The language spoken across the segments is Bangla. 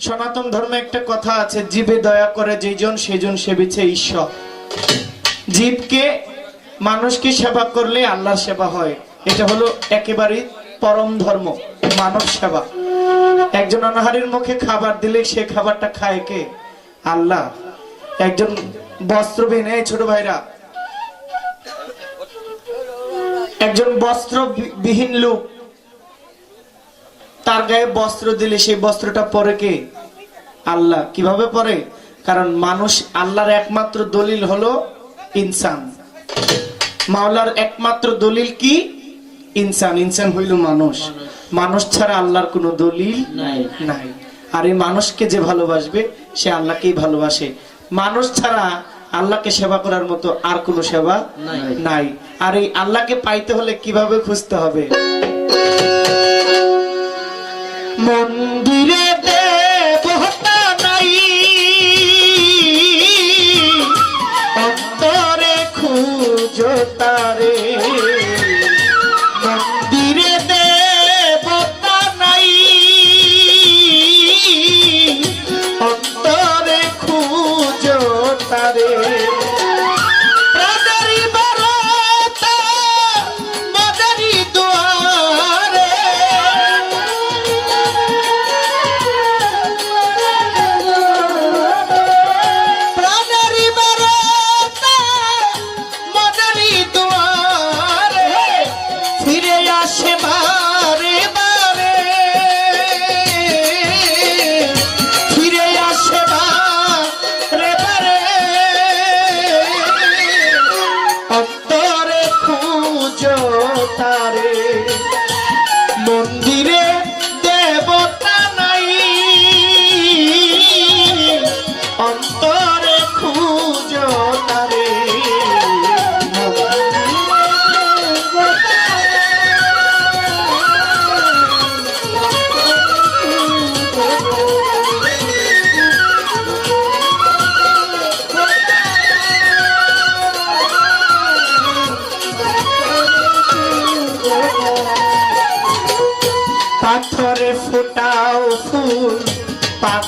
সনাতন ধর্মে একটা কথা আছে, জীবে দয়া করে যেজন সেজন সেবিছে ঈশ্বর। জীবকে, মানুষকে সেবা করলে আল্লাহর সেবা হয়। এটা হলো একেবারে পরম ধর্ম, মানব সেবা। একজন অনাহারীর মুখে খাবার দিলে সে খাবারটা খায় কে? আল্লাহ। একজন বস্ত্রবিহীন এই ছোট ভাইরা। একজন বস্ত্র বি- বিহীন লোক তার গায়ে বস্ত্র দিলে সেই বস্ত্রটা পরে কে? আল্লাহ। কীভাবে পরে? কারণ মানুষ আল্লাহর একমাত্র দলিল হলো ইনসান। মাওলার একমাত্র দলিল কি? ইনসান। ইনসান হইল মানুষ। মানুষ ছাড়া আল্লাহর কোনো দলিল নাই। আর এই মানুষকে যে ভালোবাসবে সে আল্লাহকেই ভালোবাসে। মানুষ ছাড়া আল্লাহকে সেবা করার মতো আর কোনো সেবা নাই। নাই। আর এই আল্লাহকে পাইতে হলে কীভাবে খুঁজতে হবে? মন্দিরে দেবতা নাই। অন্তরে খুঁজো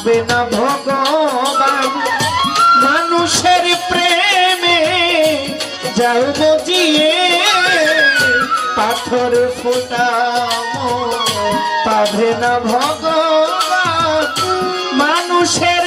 পাবে না ভগবান। মানুষের প্রেমে যাও বুঝিয়ে পাথর ফোটাও পাবে না ভগবান। মানুষের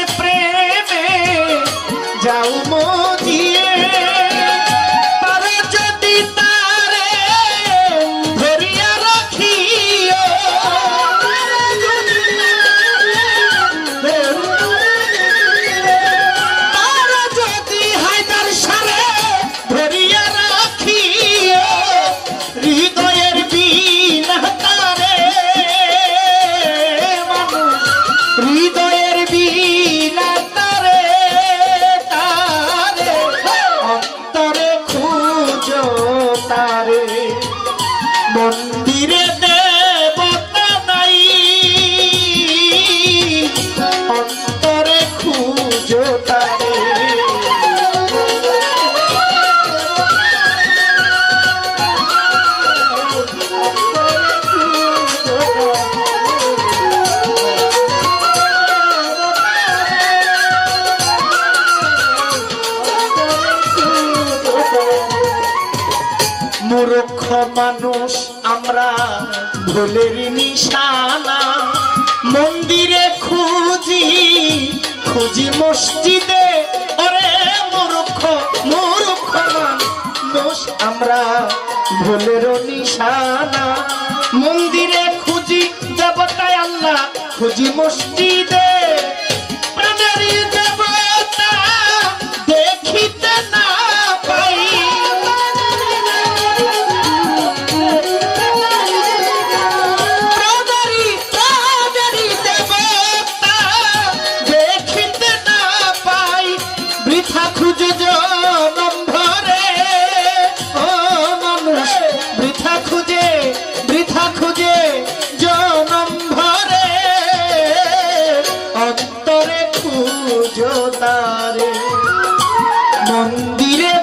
মানুষ, আমরা ভুলের নিশানা। মন্দিরে খুঁজি খুঁজি মসজিদে। ওরে মূর্খ মূর্খ মানুষ আমরা ভুলের নিশানা। মন্দিরে খুঁজি দেবতায় আল্লাহ, খুঁজি মসজিদে। খুঁজো তারে। মন্দিরে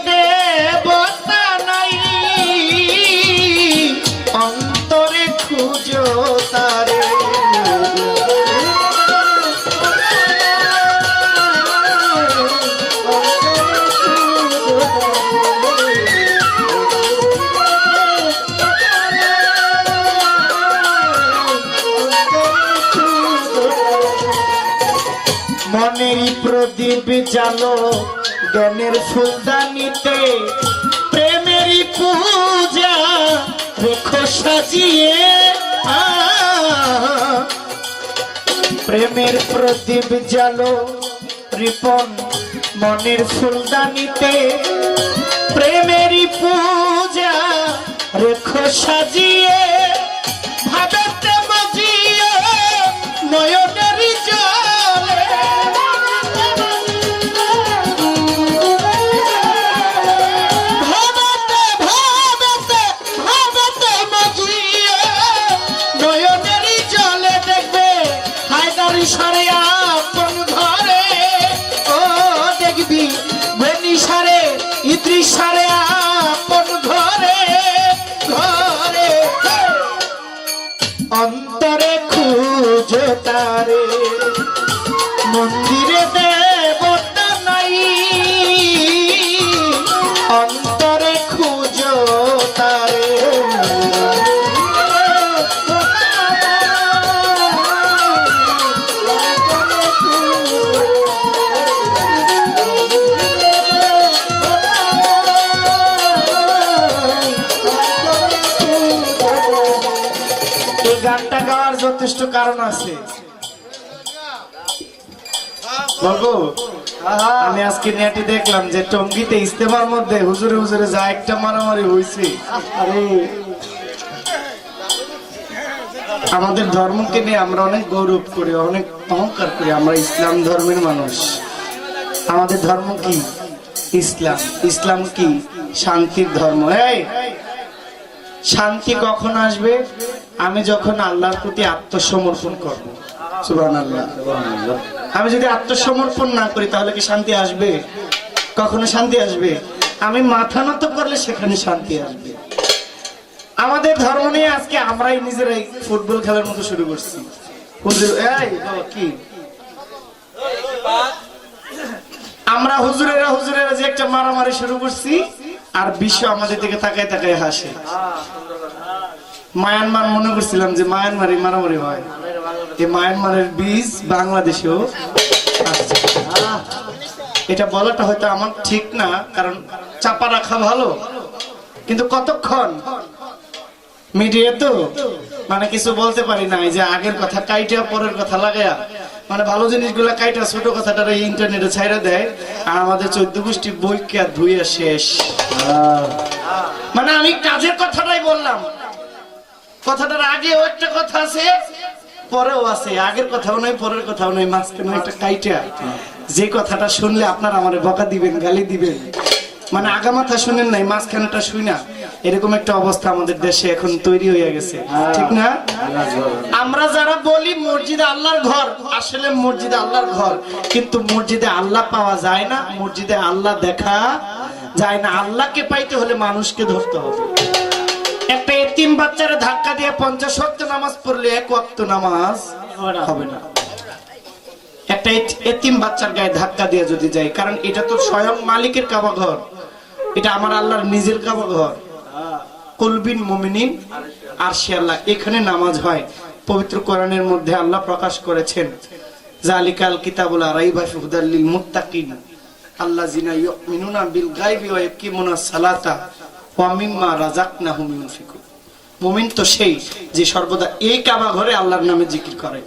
প্রদীপ জালো জ্ঞানের ফুলদানিতে প্রেমেরই পূজা রেখো সাজিয়ে প্রেমের প্রদীপ জালো, রিপন মনের ফুলদানিতে প্রেমেরই পূজা রেখো সাজিয়ে ভাবেতে বাজিয়ে নয়নেরই তারে। মন্দিরে দেবতা এই গাওয়ার যথেষ্ট কারণ আছে। আমি আজকে নেটে দেখলাম যে টঙ্গিতে ইস্তেমার মধ্যে হুজুরে হুজুরে যা একটা মারামারি হয়েছে আমাদের ধর্মকে নিয়ে আমরা অনেক গৌরব করি, অনেক অহংকার করি, আমরা ইসলাম ধর্মের মানুষ। আমাদের ধর্ম কি? ইসলাম। ইসলাম কি? শান্তির ধর্ম। এই, শান্তি কখন আসবে? আমি যখন আল্লাহর প্রতি আত্মসমর্পণ করব। সুবহান আল্লাহ আমি যদি আত্মসমর্পণ না করি তাহলে কি শান্তি আসবে? কখনো শান্তি আসবে? আমি মাথা নত করলে সেখানে শান্তি আসবে। আমাদের ধর্ম নিয়ে আজকে আমরাই নিজেরাই ফুটবল খেলার মতো শুরু করছি। হুজুর এই কি? আমরা হুজুরেরা হুজুরেরা যে একটা মারামারি শুরু করছি আর বিশ্ব আমাদের দিকে তাকায় তাকায় হাসে। মায়ানমার মনে করছিলাম যে মায়ানমারে মারামারি হয়। এই মায়ানমারের বীজ বাংলাদেশেও। এটা বলাটা হয়তো আমার ঠিক না, কারণ চাপা রাখা ভালো। কিন্তু কতক্ষণ? মিডিয়া তো মানে কিছু বলতে পারি না এই যে আগের কথা কাইটা, পরের কথা লাগায়া। মানে ভালো জিনিসগুলা কাইটা, ছোট কথাটা ইন্টারনেটে ছাইরা দেয়, আর আমাদের চোদ্দ গোষ্ঠী বইকে ধুইয়া শেষ। মানে আমি কাজের কথাটাই বললাম। কথাটার আগেও একটা কথা আছে পরেও আছে। আগের কথাও নয় পরের কথাও নয় মাঝখানে একটা কাইটা। যে কথাটা শুনলে আপনারা আমার বকা দিবেন গালি দিবেন। মানে আগামাথা শুনেন নাই মাঝখানেটা শুই না। এরকম একটা অবস্থা আমাদের দেশে এখন তৈরি হয়ে গেছে। ঠিক না? আমরা যারা বলি মসজিদে আল্লাহর ঘর আসলে মসজিদে আল্লাহর ঘর। কিন্তু মসজিদে আল্লাহ পাওয়া যায় না মসজিদে আল্লাহ দেখা যায় না। আল্লাহকে পাইতে হলে মানুষকে ধরতে হবে। একটা এতিম বাচ্চারে ধাক্কা দিয়ে পঞ্চাশ ওয়াক্ত নামাজ পড়লে এক ওয়াক্ত নামাজ হবে না। একটা এতিম বাচ্চার গায়ে ধাক্কা দিয়ে যদি যাই কারণ এটা তো স্বয়ং মালিকের কাবা ঘর এটা আমার আল্লাহর নিজের কাবা ঘর কুলবিন মুমিনিন আর সে আল্লাহ এখানে নামাজ হয়। পবিত্র কোরআনের মধ্যে আল্লাহ প্রকাশ করেছেন জালিকাল কিতাবুল রাইবা ফি হুদাল লিল মুত্তাকিন। আল্লাযিনা ইউমিনুনা বিল গায়বি ওয়া ইয়াকিমুনা সালাতা। ওয়া মিম্মা রাযাকনাহুম ইউনফিকুন মুমিন তো সেই যে সর্বদা এই কাবা ঘরে আল্লাহর নামে জিকির করে।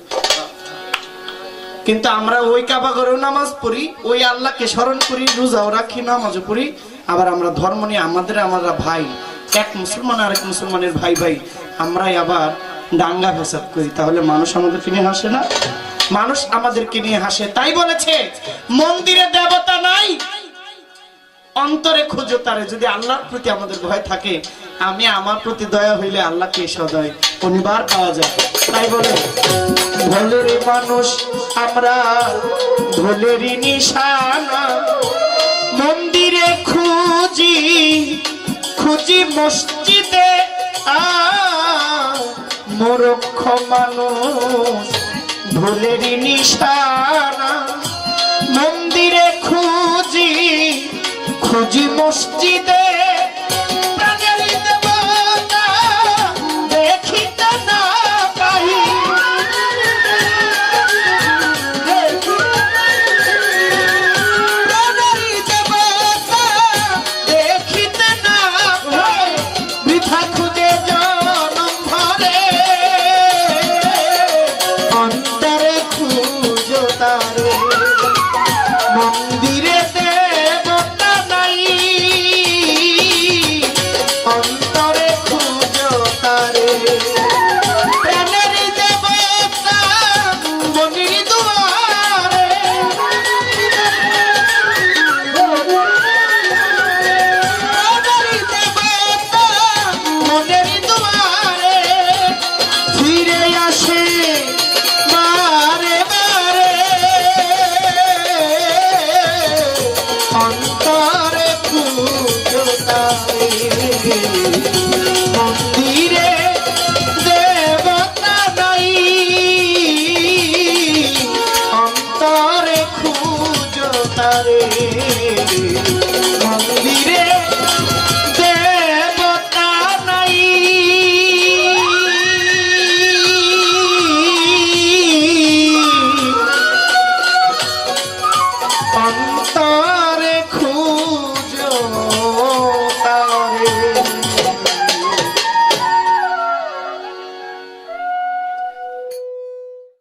কিন্তু আমরা ওই কাবা ঘরেও নামাজ পড়ি, ওই আল্লাহকে স্মরণ করি, রোজাও রাখি, নামাজও পড়ি। আবার আমরা ধর্ম নিয়ে আমাদের আমরা ভাই, এক মুসলমান আর এক মুসলমানের ভাই ভাই, আমরাই আবার দাঙ্গা ফেসাদ করি। তাহলে মানুষ আমাদেরকে নিয়ে হাসে না? মানুষ আমাদেরকে নিয়ে হাসে, তাই বলেছে, মন্দিরে দেবতা নাই অন্তরে খুঁজো তারে, যদি আল্লাহর প্রতি আমাদের ভয় থাকে, আমি আমার প্রতি দয়া হইলে আল্লাহকে সদয় অনিবার পাওয়া যায়। তাই বলে, ভোলের মানুষ, আমরা ভোলেরই নিশানা। মন্দিরে খুঁজি খুঁজি মসজিদে মূর্খ মানুষ ভোলেরই নিশানা। মন্দিরে খুঁজি খুঁজি মসজিদে